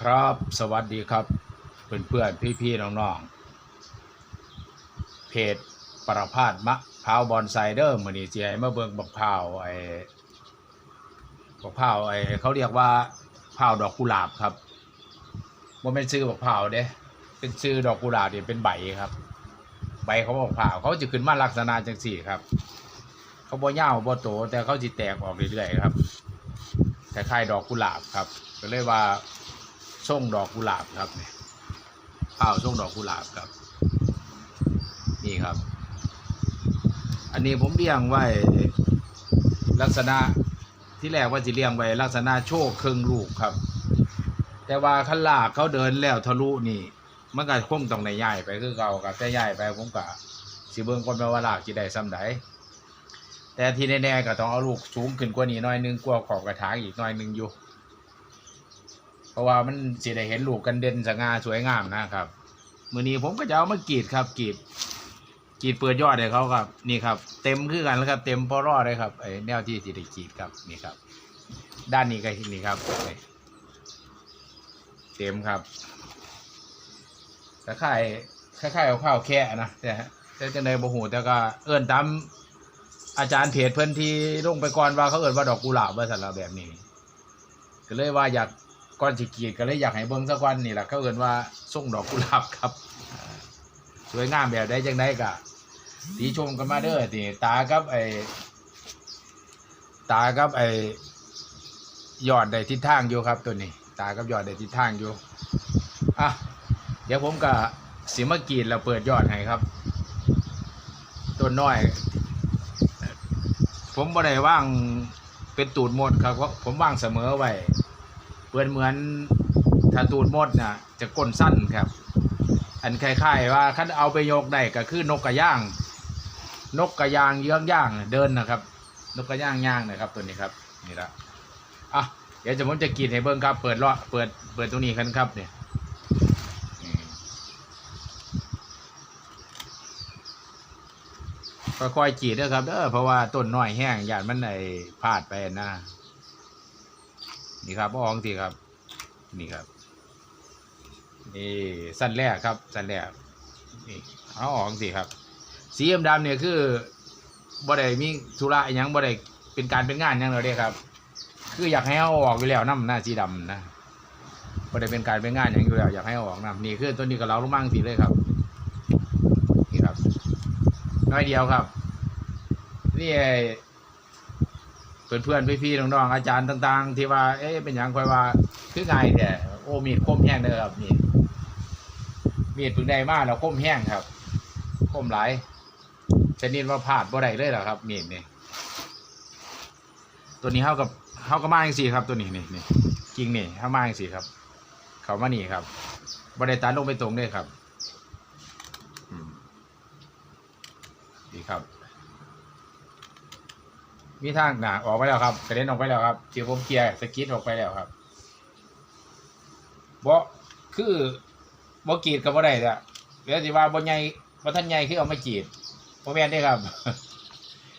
ครับ สวัสดีครับ เพื่อนเพื่อนพี่พี่ๆน้องเพจประพาสมะพร้าวบอนไซเดอร์มือนีเจียมาเบิงบักพร้าวไอ้บักพร้าวไอ้เขาเรียกว่าพร้าวดอกกุหลาบครับว่าเป็นซื้อบักพร้าวเด้เป็นซื้อดอกกุหลาบเนี่ยเป็นใบครับ ใบเขาบักพร้าวเขาจะขึ้นมาลักษณะจังสี่ครับ เขาบ่ยาบ่โตแต่เขาจิแตกออกเรื่อยๆครับคล้ายๆดอกกุหลาบครับก็เลยว่า ส่งดอกกุหลาบครับเนี่ยข้าวส่งดอกกุหลาบครับ นี่ครับ อันนี้ผมเลี้ยงไว้ลักษณะที่แรกว่าจะเลี้ยงไว้ลักษณะโชคครึ่งลูกครับ แต่ว่าขั้นลากเขาเดินแล้วทะลุนี่มันก็คงต้องในย่ายไปคือเก่ากับแต่ย่ายไปผมก็สิเบิ่งก่อนว่าลากสิได้ซ้ำใดแต่ที่แน่ๆก็ต้องเอาลูกสูงขึ้นกว่านี้หน่อยนึงกว่าขอบกระถางอีกหน่อยนึงอยู่ เพราะว่ามันสิได้เห็นลูกกันเด่นสง่าสวยงามนะครับมือนี้ผมก็จะเอามากรีดครับกรีดกรีดเปิดยอดให้เขาครับ นี่ครับ เต็มคือกันแล้วครับ เต็มพอรอดเลยครับไอ้แนวที่สิได้กรีดครับนี่ครับ ด้านนี้ก็นี่ครับเต็มครับคล้ายคล้ายๆเอาข้าวแค่นะแต่แต่จังใดบ่ฮู้แต่ก็เอิ้นตามอาจารย์เพจเพิ่อนที่ลงไปก่อนว่าเขาเอิ้นว่าดอกกุหลาบว่าซั่นล่ะแบบนี้ ก็เลยว่าอยาก ก่อนสิกรีดก็เลยอยากให้เบิ่งสักวันนี่แหละเขาเอิ้นว่าส่งดอกกุหลาบครับอ่าสวยงามแบบใดจังไดก็ตีชมกันมาเด้อติตากับไอ้ตากับไอ้ยอดได้ทิศทางอยู่ครับตัวนี้ ตากับยอดได้ทิศทางอยู่อะเดี๋ยวผมก็สิมากรีดแล้วเปิดยอดให้ครับต้นน้อย ผมบ่ได้ว่างเป็นตูดหมดครับเพราะผมว่างเสมอไว้ เปือนเหมือนถ้าตูดมดน่ะจะก้นสั้นครับ อันคล้ายๆว่าคันเอาไปโยกได้ก็คือนกกระย่าง นกกระยางเยื้องย่างเดินนะครับ นกกระย่างย่างนะครับ ตัวนี้ครับนี่ละอะเดี๋ยวจะผมจะกินให้เบิ้งครับ เปิดเลาะเปิดเปิดตรงนี้กันครับเนี่ยค่อยๆจีดด้วยครับเด้อเพราะว่าต้นน้อยแห้งหยาดมันไอ้พลาดไปนะ นี่ครับพ่อองสิครับ นี่ครับ นี่สั้นแรกครับสั้นแรกนี่เอาออกสิครับ สีดำๆเนี่ยคือบ่ได้มีธุระอิหยังบ่ได้เป็นการเป็นงานยังเลยเด้ครับ คืออยากให้เอาออกอยู่แล้วน้ำหน้าสีดำนะบ่ได้เป็นการเป็นงานยังอยู่แล้วอยากให้เอาออกน้ำนี่คือตัวนี้กับเราลูกมั่งสีเลยครับนี่ครับน้อยเดียวครับนี่ เพื่อนเพื่อนๆพี่ๆน้องๆอาจารย์ต่าง ๆ ที่ว่า เอ๊ะเป็นอย่างค่อยว่าคือไงแต่โอ้มีดคมแห้งเด้อครับนี่มีดเพึ่งได้มาแล้วคมแห้งครับ คมหลายชนิดว่าพลาดบ่ได้เลยหรอครับมีดนี่ตัวนี้เท่ากับเท่ากับมาจังสี่ครับ ตัวนี้นี่นี่จริงนี่เท่ามาจังสี่ครับ เขามานี่ครับบ่ได้ตัดลงไปตรงเลยครับอืมดีครับ มีทางหนาออกไปแล้วครับกระเด็นออกไปแล้วครับเจียวผมเคลียร์สกิดออกไปแล้วครับบ่คือบ่กีดก็บ่ได้ละเดี๋ยวสิว่าบ่ใหญ่บ่ทันใหญ่คือเอามาจีดบ่แม่นเด้ครับ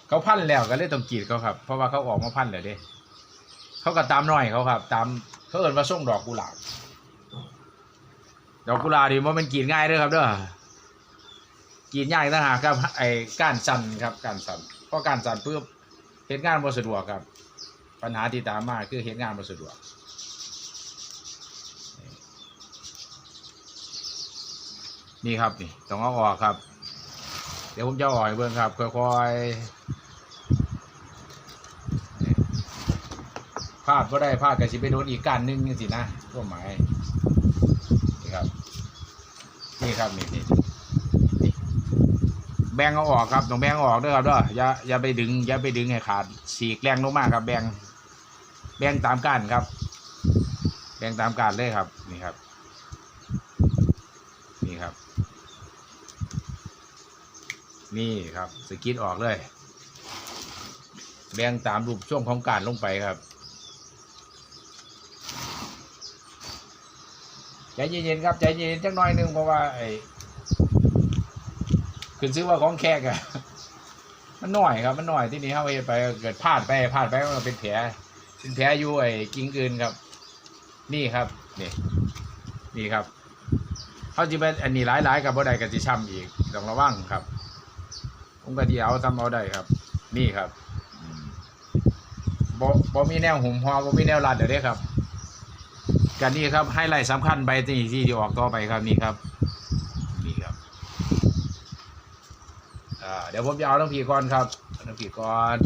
เขาพันแล้วก็เลยต้องกีดเขาครับ เพราะว่าเขาออกมาพันแล้วเด้เขาก็ตามน้อยเขาครับ ตามเขาเอิ้นว่าส่งดอกกุหลาบดอกกุหลาบนี่บ่แมันกีดง่ายเด้อครับเด้อกีดยากต่างหากครับไอ้ก้านสันครับก้านสันเพราะก้านสั่นปุ๊บ เฮ็ดงานบ่สะดวกครับ ปัญหาที่ตามมาคือเฮ็ดงานบ่สะดวกนี่ครับนี่ต้องเอาออกครับ เดี๋ยวผมจะอาออกให้เบิ่งครับค่อยๆพลาดก็ได้พลาดก็สิไปโดนอีกการนึงจังซี่นะก็หมายนี่ครับ นี่ครับนี่นี่ แบงเอาออกครับต้องแบงอออกด้วยครับเด้ออย่าอย่าไปดึงอย่าไปดึงให้ขาดสีกแรงลงมากครับ แบงแบงตามการครับ แบงตามการเลยครับนี่ครับ นี่ครับ นี่ครับสกิดออกเลย แบงตามรูปช่วงของการลงไปครับใจเย็นๆครับใจเย็นๆจักหน่อยหนึงเพราะว่าไอ ขึ้นซื้อว่าของแขกอะมันหน่อยครับมันหน่อยที่นี้เขาไปไปเกิดพลาดไปพลาดไปมันเป็นแผลเป็นแผลอยู่ไอ้กิ้งกืนครับ นี่ครับนี่นี่ครับเขาจะเป็นอันนี้หลายๆกับบ่ได้กับสิช้ำอีกต้องระวังครับผมก็ที่เอาทำเอาได้ครับ นี่ครับอืมบ่บ่มีแนวหุ่มหอบ่มีแนวรัดเดี๋ยวเด้ครับกันนี่ครับให้ไลท์สำคัญใบที่ที่ออกต่อไปครับนี่ครับ นี่ครับ อ่าเดี๋ยวผมจะเอาน้ำผีก่อนครับน้ำผีก่อน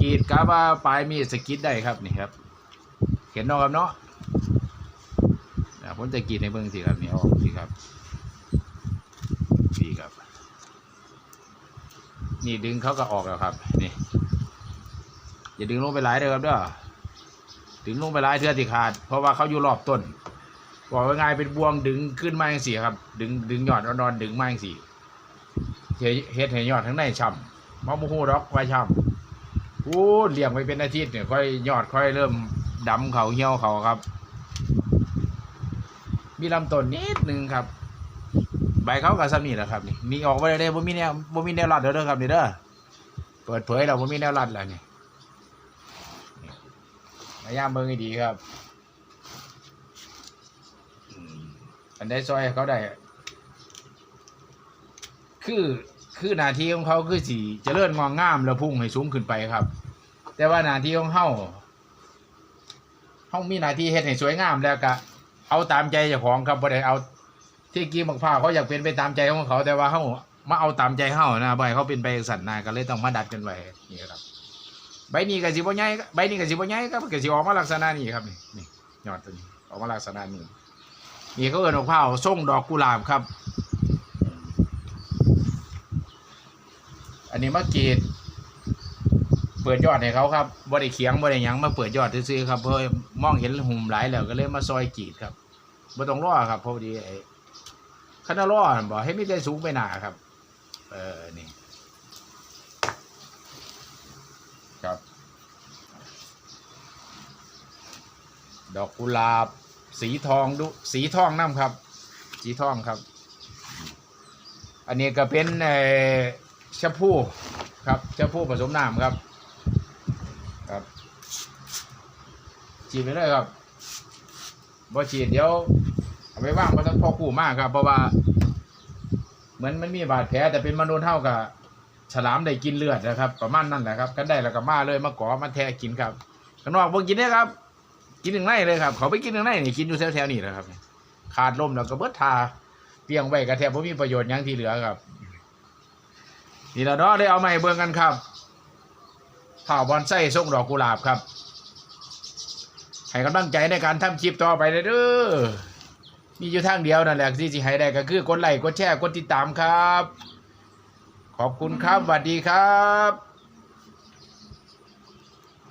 กรีดกาว่าปลายมีสกิดได้ครับนี่ครับเห็นเนาะครับเนาะผมจะกรีดในเบื้องสิครับนี่ออกสิครับนี่ครับ นี่ดึงเขาก็ออกแล้วครับ นี่ อย่าดึงลงไปหลายเด้อครับเด้อดึงลงไปหลายเทือที่ขาด เพราะว่าเขาอยู่รอบต้นบอกว่าไงายเป็นบวงดึงขึ้นมาอย่างสี่ครับ ดึงดึงยอดนอนดึงมาอย่างสี่เฮ็ดเฮ็ดให้ยอดทั้งในช่ำมะมูฮูดอกไว้ช่ำอู้เลี้ยงไปเป็นอาทิตย์เนี่ยค่อยยอดค่อยเริ่มดำเขาเหี่ยวเขาครับ มีลำต้นนิดนึงครับ ใบเขากับซ้ำนี่แหละครับนี่มีออกไปเลยบ่มีแนวบ่มีแนวรัดเด้อเด้อครับนี่เด้อเปิดเผยเราบ่มีแนวรัดแล้วนี่ พยายามเบิ่งให้ดีครับอันใดซอยเขาได้ คือคือหน้าที่ของเขาคือสิเจริญงอกงามแล้วพุ่งให้สูงขึ้นไปครับ แต่ว่าหน้าที่ของเฮาเฮามีหน้าที่เฮ็ดให้สวยงามแล้วก็เอาตามใจเจ้าของครับบ่ได้เอา ที่กีบักผ้าเขาอยากเป็นไปตามใจของเขา แต่ว่าเขามาเอาตามใจเขานะบ่ให้เขาเป็นไปสัตว์นาก็เลยต้องมาดัดกันไว้นี่ครับ ใบนี้กับสิบ่ใหญ่ใบนี้กับสิบ่ใหญ่ครับก็สิออกมาลักษณะนี้ครับนี่นี่ยอดตัวนี้ออกมาลักษณะนี้นี่เขาเอิ้นบักผ้าส่งดอกกุหลาบครับ อันนี้มากรีดเปิดยอดให้เขาครับบ่ได้เขียงบ่ได้ยังมาเปิดยอดซื้อครับเพื่อมองเห็นหุ่มหลายแล้วก็เลยมาซอยกรีดครับบ่ต้องรอครับเพราะพอดีไอ้คณะรอนั่นบ่ให้ไมีใจสูงไปหนาครับ เออนี่ ครับ ดอกกุหลาบ สีทองดุสีทองน้ำครับ สีทองครับ อันนี้ก็เป็นเอ่อชะพูครับชะพูผสมน้ำครับครับฉีดไปเลยครับบ่ฉีดเดี๋ยวเอาไปว่างมาทั้งพ่อคู่มากครับ เพราะว่า เหมือนมันมีบาดแผลแต่เป็นมนุษย์เท่ากับฉลามได้กินเลือดนะครับ ประมาณนั้นแหละครับกันได้แล้วก็มาเลยมาก่อมาแทะกินครับข้างนอกบ่กินได้ครับ กินหนึ่งในเลยครับเขาไปกินหนึ่งในนี่กินอยู่แถวๆนี่แหละครับ ขาดลมแล้วก็เบิดทาเปียงไว้กระแทบบ่มีประโยชน์ยังที่เหลือครับนี่ละเนาะได้เอาให้เบิ่งกันครับข่าบอนไส้ส่งดอกกุหลาบครับให้กำลังใจในการทำคลิปต่อไปเด้อมีอยู่ทางเดียวนั่นแหละที่สิให้ได้ก็คือกดไลค์กดแชร์กดติดตามครับ ขอบคุณครับสวัสดีครับ